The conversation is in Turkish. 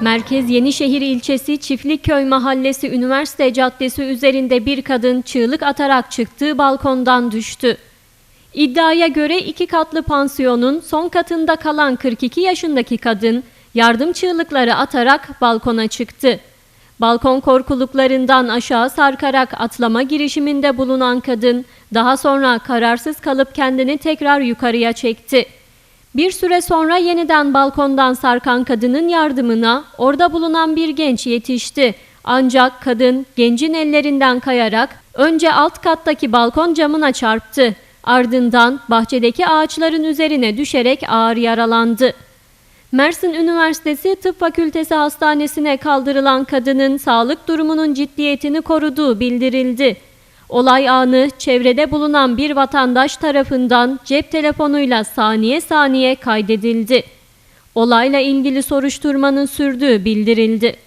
Merkez Yenişehir ilçesi Çiftlikköy Mahallesi Üniversite Caddesi üzerinde bir kadın çığlık atarak çıktığı balkondan düştü. İddiaya göre iki katlı pansiyonun son katında kalan 42 yaşındaki kadın yardım çığlıkları atarak balkona çıktı. Balkon korkuluklarından aşağı sarkarak atlama girişiminde bulunan kadın daha sonra kararsız kalıp kendini tekrar yukarıya çekti. Bir süre sonra yeniden balkondan sarkan kadının yardımına orada bulunan bir genç yetişti. Ancak kadın gencin ellerinden kayarak önce alt kattaki balkon camına çarptı. Ardından bahçedeki ağaçların üzerine düşerek ağır yaralandı. Mersin Üniversitesi Tıp Fakültesi Hastanesi'ne kaldırılan kadının sağlık durumunun ciddiyetini koruduğu bildirildi. Olay anı çevrede bulunan bir vatandaş tarafından cep telefonuyla saniye saniye kaydedildi. Olayla ilgili soruşturmanın sürdüğü bildirildi.